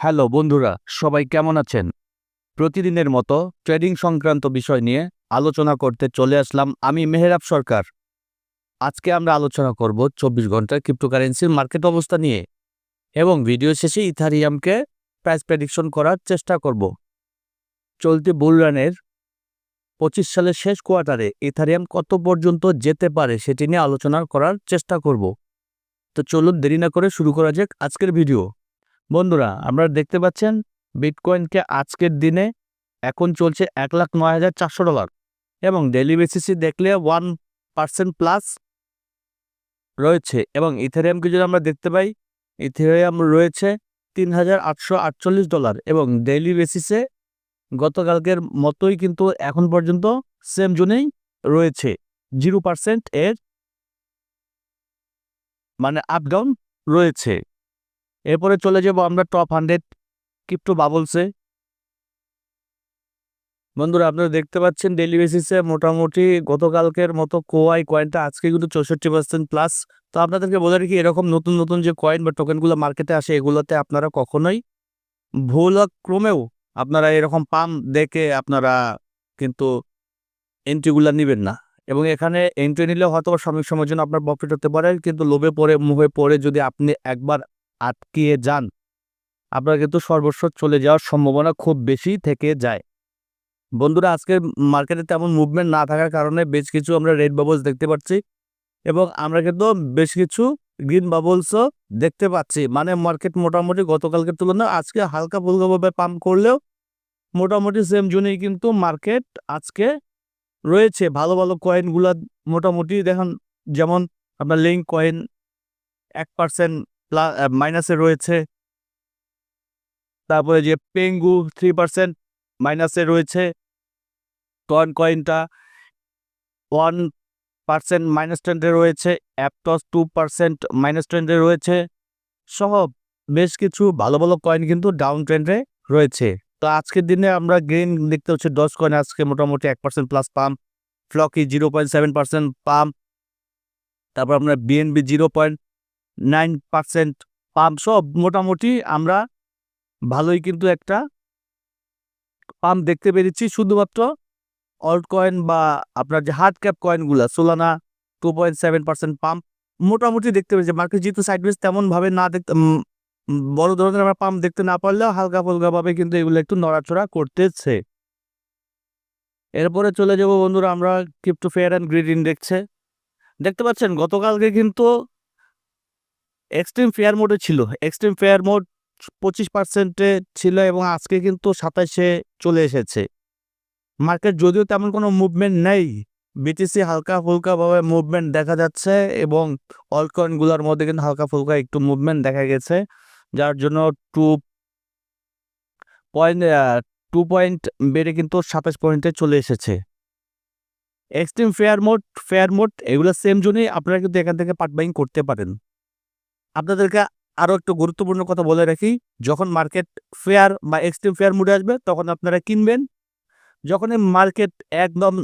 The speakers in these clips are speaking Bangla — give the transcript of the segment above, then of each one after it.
হ্যালো বন্ধুরা, সবাই কেমন আছেন? প্রতিদিনের মতো ট্রেডিং সংক্রান্ত বিষয় নিয়ে আলোচনা করতে চলে আসলাম আমি মেহেরাব সরকার। আজকে আমরা আলোচনা করব চব্বিশ ঘণ্টার ক্রিপ্টোকারেন্সির মার্কেট অবস্থা নিয়ে এবং ভিডিও শেষে ইথারিয়ামকে প্রাইস প্রেডিকশন করার চেষ্টা করব। চলতি বুলরানের পঁচিশ সালের শেষ কোয়ার্টারে ইথারিয়াম কত পর্যন্ত যেতে পারে সেটি নিয়ে আলোচনা করার চেষ্টা করব। তো চলুন দেরি না করে শুরু করা যাক আজকের ভিডিও বন্ধুরা, আপনারা দেখতে পাচ্ছেন বিটকয়েনকে আজকের দিনে এখন চলছে এক লাখ নয় হাজার চারশো ডলার এবং ডেলি বেসিসে দেখলে ওয়ান পার্সেন্ট প্লাস রয়েছে এবং ইথেরিয়ামকে যদি আমরা দেখতে পাই ইথেরিয়াম রয়েছে তিন হাজার আটশো আটচল্লিশ ডলার এবং ডেইলি বেসিসে গতকালকের মতোই কিন্তু এখন পর্যন্ত সেম জোনেই রয়েছে জিরো পার্সেন্ট এর মানে আপ ডাউন রয়েছে। এরপরে চলে যাব আমরা টপ হান্ড্রেড ক্রিপ্টো বাবলসে বন্ধুরা, আপনারা দেখতে পাচ্ছেন ডেলি বেসিসে মোটামুটি গতকালকের মতো কোয়াই কয়েনটা আজকে কিন্তু চৌষট্টি পার্সেন্ট প্লাস তো আপনাদেরকে বলে রাখি, এরকম নতুন নতুন যে কয়েন বা টোকেনগুলো মার্কেটে আসে, এগুলোতে আপনারা কখনোই ভুল ক্রমেও আপনারা এরকম পাম দেখে আপনারা কিন্তু এন্ট্রিগুলো নেবেন না। এবং এখানে এন্ট্রি নিলে হয়তো সাময়িক সময়ের জন্য আপনার প্রফিট হতে পারে, কিন্তু লোভে পড়ে মুখে পড়ে যদি আপনি একবার আটকিয়ে যান। আপনার কিন্তু সর্বস্ব চলে যাওয়ার সম্ভাবনা খুব বেশি থেকে যায়। বন্ধুরা আজকে মার্কেটে তেমন মুভমেন্ট না থাকার কারণে বেশ কিছু আমরা রেড বাবলস দেখতে পাচ্ছি এবং আমরা কিন্তু বেশ কিছু গ্রিন বাবলসও দেখতে পাচ্ছি। মানে মার্কেট মোটামুটি গতকালকের তুলনায় আজকে হালকা ফুলকাভাবে পাম্প করলেও মোটামুটি সেম জুনেই কিন্তু মার্কেট আজকে রয়েছে। ভালো ভালো কয়েনগুলা মোটামুটি দেখেন, যেমন আপনার লিঙ্ক কয়েন এক পার্সেন্ট মাইনাসে রয়েছে। তারপরে যে পেঙ্গু থ্রি পার্সেন্ট মাইনাসে রয়েছে। টন কয়েনটা ওয়ান পার্সেন্ট মাইনাস ট্রেন্ডে রয়েছে। অ্যাপটস টু পার্সেন্ট মাইনাস ট্রেন্ডে রয়েছে। সহ, বেশ কিছু ভালো ভালো কয়েন কিন্তু ডাউন ট্রেন্ডে রয়েছে। তো আজকের দিনে আমরা গ্রিন দেখতে হচ্ছে দশ কয়েন আজকে মোটামুটি এক percent plus pump Floki zero point seven percent pump তারপর আপনার BNB zero point nine percent pump সব মোটামুটি আমরা ভালোই কিন্তু একটা পাম্প দেখতে পেরেছি। শুধুমাত্র অল্ট কয়েন বা আপনার যে হার্ড ক্যাপ কয়েনগুলো Solana two point seven percent pump মোটামুটি দেখতে পেরেছি। মার্কেট যেহেতু সাইডওয়েজ তেমনভাবে না দেখতে বড় ধরনের আমরা পাম্প দেখতে না পারলেও হালকা ফুলকাভাবে কিন্তু এগুলো একটু নড়াচড়া করতেছে। এরপরে চলে যাব বন্ধুরা, আমরা ক্রিপ্টো ফেয়ার অ্যান্ড গ্রিড ইন্ডেক্সে দেখতে পাচ্ছেন, গতকালকে কিন্তু এক্সট্রিম ফেয়ার মোডে ছিল। এক্সট্রিম ফেয়ার মোড পঁচিশ পার্সেন্টে ছিল এবং আজকে কিন্তু সাতাশে চলে এসেছে। মার্কেট যদিও তেমন কোনো মুভমেন্ট নেই। বিটিসি হালকা ফুলকাভাবে মুভমেন্ট দেখা যাচ্ছে এবং অলকয়েনগুলোর মধ্যে কিন্তু হালকা ফুলকা একটু মুভমেন্ট দেখা গেছে, যার জন্য টু পয়েন্ট টু পয়েন্ট বেড়ে কিন্তু সাতাশ পয়েন্টে চলে এসেছে। Extreme fear mode fear mode এগুলো সেম জন্যই আপনারা কিন্তু এখান থেকে পার্ট বাইং করতে পারেন। আপনাদেরকে আরও একটু গুরুত্বপূর্ণ কথা বলে রাখি। যখন মার্কেট ফেয়ার বা এক্সট্রিম ফেয়ার মুডে আসবে, তখন আপনারা কিনবেন। যখন এই মার্কেট একদম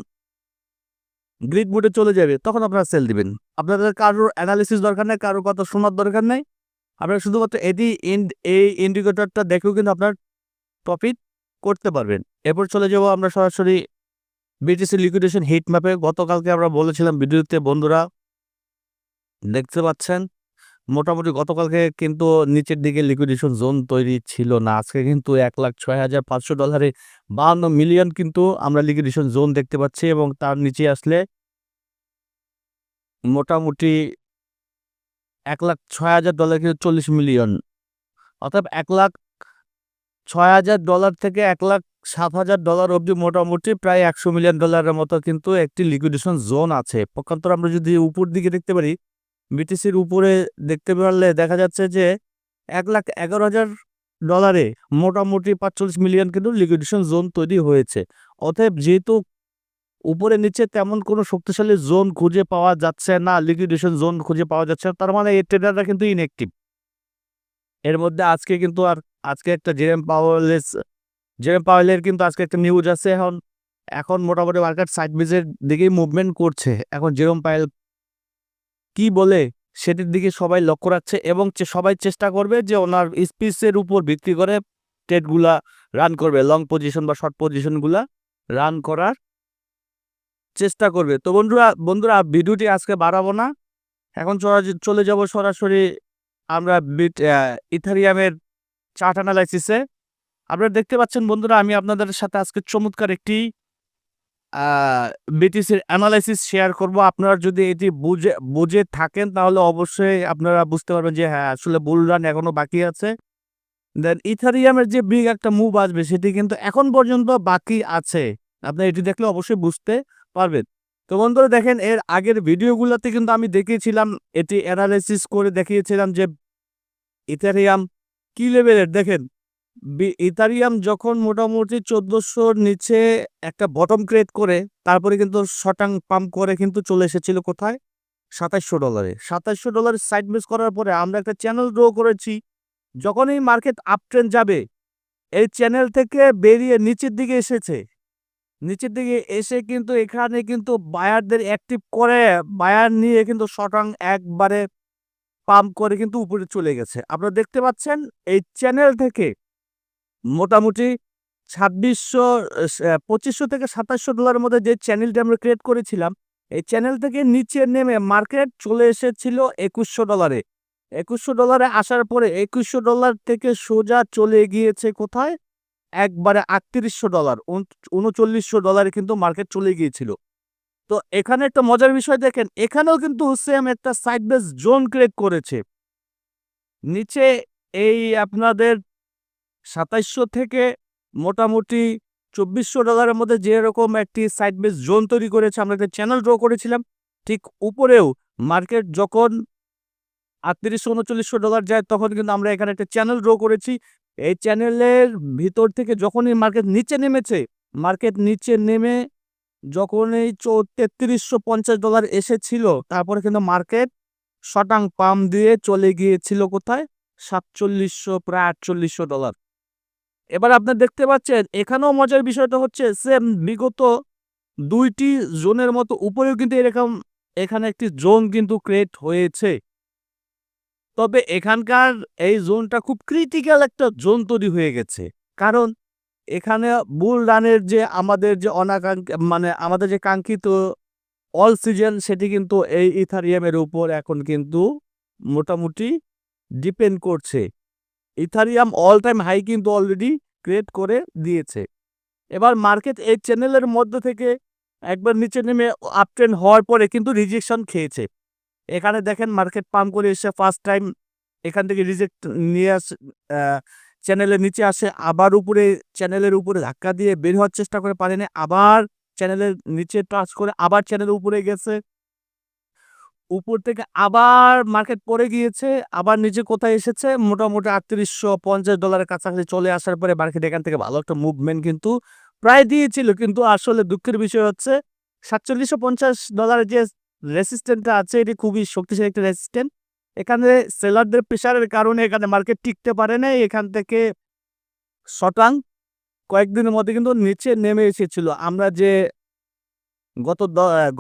গ্রিড মুডে চলে যাবে, তখন আপনারা সেল দিবেন। আপনাদের কারোর অ্যানালিসিস দরকার নেই, কারোর কথা শোনার দরকার নেই। আপনারা শুধুমাত্র এটি এই ইন্ডিকেটরটা দেখেও কিন্তু আপনার প্রফিট করতে পারবেন। এরপর চলে যাব আমরা সরাসরি বিটিসি লিকুইডেশন হিট ম্যাপে গতকালকে আমরা বলেছিলাম, ভিডিওতে বন্ধুরা, দেখতে পাচ্ছেন মোটামুটি গতকালকে কিন্তু নিচের দিকে লিকুইডেশন জোন তৈরি ছিল না। আজকে কিন্তু এক লাখ ছয় হাজার পাঁচশো ডলারে বাহান্ন মিলিয়ন কিন্তু আমরা লিকুইডেশন জোন দেখতে পাচ্ছি এবং তার নিচে আসলে মোটামুটি এক লাখ ছয় হাজার ডলার কিন্তু চল্লিশ মিলিয়ন অর্থাৎ এক লাখ ছয় হাজার ডলার থেকে এক লাখ সাত হাজার ডলার অবধি মোটামুটি প্রায় একশো মিলিয়ন ডলারের মতো কিন্তু একটি লিকুইডেশন জোন আছে। পক্ষান্তর আমরা যদি উপর দিকে দেখতে পারি বিটিসির উপরে দেখতে পারলে দেখা যাচ্ছে যে এক লাখ এগারো হাজার ডলারে মোটামুটি পাঁচচল্লিশ মিলিয়ন কিন্তু লিকুইডেশন জোন তৈরি হয়েছে। অতএব যেহেতু উপরে নিচে তেমন কোনো শক্তিশালী জোন খুঁজে পাওয়া যাচ্ছে না, লিকুইডেশন জোন খুঁজে পাওয়া যাচ্ছে না, তার মানে এই ট্রেডাররা কিন্তু ইনএক্টিভ এর মধ্যে আজকে কিন্তু আর আজকে একটা জেরেম পাওয়েলের জেরেম পাওয়েলের কিন্তু আজকে একটা নিউজ আছে। এখন এখন মোটামুটি মার্কেট সাইড বিজের দিকেই মুভমেন্ট করছে। এখন জেরোম পায়েল কি বলে সেটির দিকে সবাই লক্ষ্য রাখছে এবং সবাই চেষ্টা করবে যে ওনার স্পিচের উপর ভিত্তি করে টেটগুলা রান করবে লং পজিশন বা শর্ট পজিশনগুলা রান করার চেষ্টা করবে। তো বন্ধুরা বন্ধুরা, ভিডিওটি আজকে বাড়াবো না। এখন চলা- যাব সরাসরি আমরা ইথারিয়ামের চার্ট অ্যানালাইসিসে আপনারা দেখতে পাচ্ছেন বন্ধুরা, আমি আপনাদের সাথে আজকে চমৎকার একটি বিটিসির অ্যানালাইসিস শেয়ার করব। আপনারা যদি এটি বুঝে বুঝে থাকেন, তাহলে অবশ্যই আপনারা বুঝতে পারবেন যে হ্যাঁ আসলে বুল রান এখনও বাকি আছে। দেন ইথারিয়ামের যে বিগ একটা মুভ আসবে, সেটি কিন্তু এখন পর্যন্ত বাকি আছে। আপনি এটি দেখলে অবশ্যই বুঝতে পারবেন। তো বন্ধুরা, দেখেন, এর আগের ভিডিওগুলোতে কিন্তু আমি দেখিয়েছিলাম, এটি অ্যানালাইসিস করে দেখিয়েছিলাম যে ইথারিয়াম কি লেভেলের? দেখেন ইথারিয়াম যখন মোটামুটি চোদ্দোশোর নিচে একটা বটম ক্রিয়েট করে, তারপরে কিন্তু শটাং পাম্প করে কিন্তু চলে এসেছিল কোথায়? সাতাইশশো ডলারে সাতাইশশো ডলার সাইড মিস করার পরে আমরা একটা চ্যানেল ড্র করেছি। যখন এই মার্কেট আপ ট্রেন্ড যাবে, এই চ্যানেল থেকে বেরিয়ে নিচের দিকে এসেছে। নিচের দিকে এসে কিন্তু এখানে কিন্তু বায়ারদের অ্যাক্টিভ করে বায়ার নিয়ে কিন্তু শটাং একবারে পাম্প করে কিন্তু উপরে চলে গেছে। আপনারা দেখতে পাচ্ছেন, এই চ্যানেল থেকে মোটামুটি ছাব্বিশশো পঁচিশশো থেকে সাতাশশো ডলারের মধ্যে যে চ্যানেলটি আমরা ক্রিয়েট করেছিলাম, এই চ্যানেল থেকে নিচে নেমে মার্কেট চলে এসেছিল একুশশো ডলারে একুশশো ডলারে আসার পরে একুশশো ডলার থেকে সোজা চলে গিয়েছে কোথায়? একবারে আটত্রিশশো ডলার উনচল্লিশশো ডলারে কিন্তু মার্কেট চলে গিয়েছিল। তো এখানে একটা মজার বিষয় দেখেন, এখানেও কিন্তু সেম একটা সাইড বেস জোন ক্রিয়েট করেছে। নিচে এই আপনাদের সাতাইশশো থেকে মোটামুটি চব্বিশশো ডলারের মধ্যে যেরকম একটি সাইড বেস জোন তৈরি করেছে, আমরা একটা চ্যানেল ড্র করেছিলাম। ঠিক উপরেও মার্কেট যখন আটত্রিশশো উনচল্লিশশো ডলার যায়, তখন কিন্তু আমরা এখানে একটা চ্যানেল ড্র করেছি। এই চ্যানেলের ভিতর থেকে যখনই মার্কেট নিচে নেমেছে মার্কেট নিচে নেমে যখন এই তেত্রিশশো পঞ্চাশ ডলার এসেছিল, তারপরে কিন্তু মার্কেট শটাং পাম দিয়ে চলে গিয়েছিল কোথায়? সাতচল্লিশশো, প্রায় আটচল্লিশশো ডলার এবার আপনার দেখতে পাচ্ছেন, এখানেও মজার বিষয়টা হচ্ছে সেম বিগত দুইটি জোনের মতো উপরেও কিন্তু এরকম, এখানে একটি জোন কিন্তু ক্রিয়েট হয়েছে। তবে এখানকার এই জোনটা খুব ক্রিটিক্যাল একটা জোন তৈরি হয়ে গেছে। কারণ এখানে বুল রানের যে আমাদের যে অনাকাঙ্ক্ষিত মানে আমাদের যে কাঙ্ক্ষিত অল সিজন সেটি কিন্তু এই ইথারিয়ামের উপর এখন কিন্তু মোটামুটি ডিপেন্ড করছে। ইথারিয়াম অল টাইম হাই কিন্তু অলরেডি ক্রিয়েট করে দিয়েছে। এবার মার্কেট এই চ্যানেলের মধ্যে থেকে একবার নিচে নেমে আপট্রেন্ড হওয়ার পরে কিন্তু রিজেকশন খেয়েছে। এখানে দেখেন মার্কেট পাম্প করে এসে ফার্স্ট টাইম এখান থেকে রিজেক্ট নিয়ে আসে চ্যানেলের নিচে আসে, আবার উপরে চ্যানেলের উপরে ধাক্কা দিয়ে বের হওয়ার চেষ্টা করে পারেনি, আবার চ্যানেলের নিচে টাচ করে, আবার চ্যানেলের উপরে গেছে। উপর থেকে আবার মার্কেট পড়ে গিয়েছে, আবার নিচে কোথায় এসেছে, মোটামুটি আটত্রিশশো পঞ্চাশ ডলারের কাছাকাছি চলে আসার পরে মার্কেট এখান থেকে ভালো একটা মুভমেন্ট কিন্তু প্রায় দিয়েছিল। কিন্তু আসলে দুঃখের বিষয় হচ্ছে সাতচল্লিশশো পঞ্চাশ ডলারের যে রেসিস্ট্যান্টটা আছে, এটি খুবই শক্তিশালী একটা রেসিস্ট্যান্ট এখানে সেলারদের প্রেশারের কারণে এখানে মার্কেট টিকতে পারে না এখান থেকে শটাং কয়েকদিনের মধ্যে কিন্তু নিচে নেমে এসেছিল। আমরা যে গত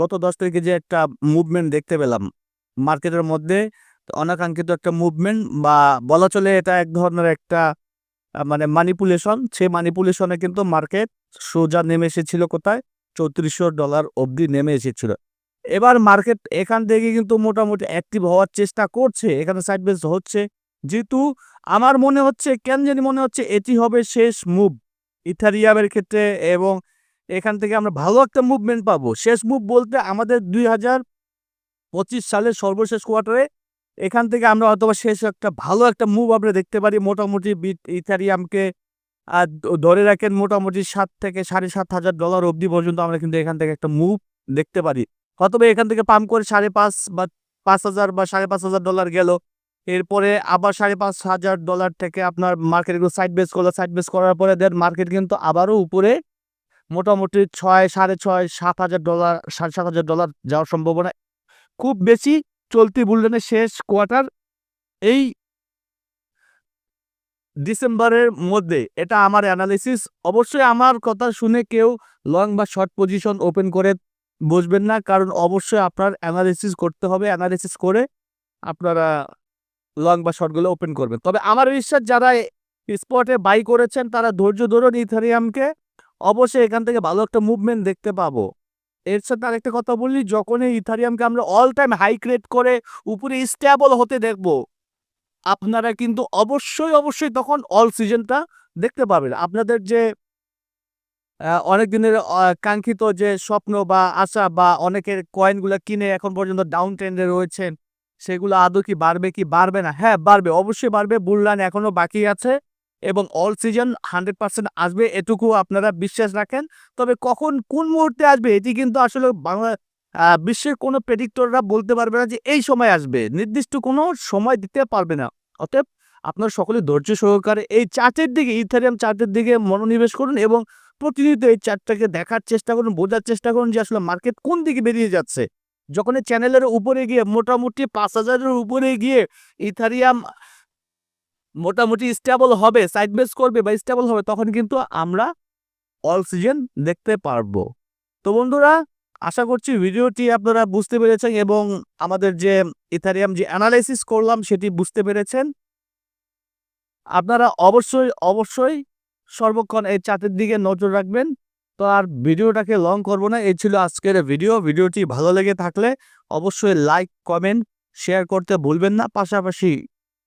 গত দশ তারিখে যে একটা মুভমেন্ট দেখতে পেলাম মার্কেটের মধ্যে অনাকাঙ্ক্ষিত একটা মুভমেন্ট বা বলা চলে এটা এক ধরনের একটা মানে মানিপুলেশন সে মানিপুলেশনে কিন্তু মার্কেট সোজা নেমে এসেছিল কোথায়? চৌত্রিশশো ডলার অবধি নেমে এসেছিল। এবার মার্কেট এখান থেকে কিন্তু মোটামুটি অ্যাক্টিভ হওয়ার চেষ্টা করছে, এখানে সাইড বেস হচ্ছে। যেহেতু আমার মনে হচ্ছে, কেন জানি মনে হচ্ছে এটি হবে শেষ মুভ ইথারিয়ামের ক্ষেত্রে এবং এখান থেকে আমরা ভালো একটা মুভমেন্ট পাবো। শেষ মুভ বলতে আমাদের দুই হাজার পঁচিশ সালের সর্বশেষ কোয়ার্টারে এখান থেকে আমরা হয়তো শেষ একটা ভালো একটা মুভ আমরা দেখতে পারি। মোটামুটি বিট ইথারিয়ামকে আর ধরে রাখেন মোটামুটি সাত থেকে সাড়ে সাত হাজার ডলার অবধি পর্যন্ত আমরা কিন্তু এখান থেকে একটা মুভ দেখতে পারি। অথবা এখান থেকে পাম্প করে সাড়ে পাঁচ বা পাঁচ হাজার বা সাড়ে পাঁচ হাজার ডলার গেল। এরপরে আবার সাড়ে পাঁচ হাজার ডলার থেকে আপনার মার্কেটগুলো সাইড বেস করল। সাইড বেস করার পরে দেন মার্কেট কিন্তু আবারও উপরে মোটামুটি ছয়, সাড়ে ছয়, সাত হাজার ডলার, সাড়ে সাত হাজার ডলার যাওয়ার সম্ভাবনা খুব বেশি চলতি বুলডেনের শেষ কোয়ার্টার এই ডিসেম্বরের মধ্যে। এটা আমার অ্যানালিসিস। অবশ্যই আমার কথা শুনে কেউ লং বা শর্ট পজিশন ওপেন করে বসবেন না, কারণ অবশ্যই আপনার অ্যানালিসিস করতে হবে। অ্যানালিসিস করে আপনারা লং বা শর্টগুলো ওপেন করবেন। তবে আমার বিশ্বাস, যারা স্পটে বাই করেছেন, তারা ধৈর্য ধরুন ইথারিয়ামকে। অবশ্যই এখান থেকে ভালো একটা মুভমেন্ট দেখতে পাবো। এর সাথে আরেকটা কথা বললি যখন এই ইথারিয়ামকে আমরা অল টাইম হাই ক্রেড করে উপরে স্টেবল হতে দেখব, আপনারা কিন্তু অবশ্যই অবশ্যই তখন অল সিজনটা দেখতে পাবেন। আপনাদের যে অনেক দিনের কাঙ্ক্ষিত যে স্বপ্ন বা আশা বা অনেকের কয়েনগুলো কিনে এখন পর্যন্ত ডাউন ট্রেন্ডে রয়েছেন, সেগুলো আদৌ কি বাড়বে কি বাড়বে না? হ্যাঁ বাড়বে, অবশ্যই বাড়বে। বুললান এখনও বাকি আছে। এবং অল সিজন হান্ড্রেড পার্সেন্ট আসবে এটুকু আপনারা বিশ্বাস রাখেন। তবে কখন কোন মুহূর্তে আসবে এটি কিন্তু আসলে বাংলা বিশ্বের কোনো প্রেডিক্টররা বলতে পারবে না যে এই সময় আসবে। নির্দিষ্ট কোনো সময় দিতে পারবে না। অতএব আপনার সকলে ধৈর্য সহকারে এই চার্টের দিকে ইথারিয়াম চার্টের দিকে মনোনিবেশ করুন এবং প্রতিনিয়ত এই চার্টটাকে দেখার চেষ্টা করুন, বোঝার চেষ্টা করুন যে আসলে মার্কেট কোন দিকে বেরিয়ে যাচ্ছে। যখন এই চ্যানেলের উপরে গিয়ে মোটামুটি পাঁচ হাজারের উপরে গিয়ে ইথারিয়াম মোটামুটি স্টেবল হবে সাইড বেস করবে বা স্টেবল হবে, তখন কিন্তু আমরা অল সিজন দেখতে পারব। তো বন্ধুরা, আশা করছি ভিডিওটি আপনারা বুঝতে পেরেছেন এবং আমাদের যে ইথারিয়াম যে অ্যানালাইসিস করলাম সেটি বুঝতে পেরেছেন। আপনারা অবশ্যই অবশ্যই সর্বক্ষণ এই চার্টের দিকে নজর রাখবেন। তো আর ভিডিওটাকে লং করব না, এই ছিল আজকের ভিডিও ভিডিওটি ভালো লেগে থাকলে অবশ্যই লাইক কমেন্ট শেয়ার করতে ভুলবেন না। পাশাপাশি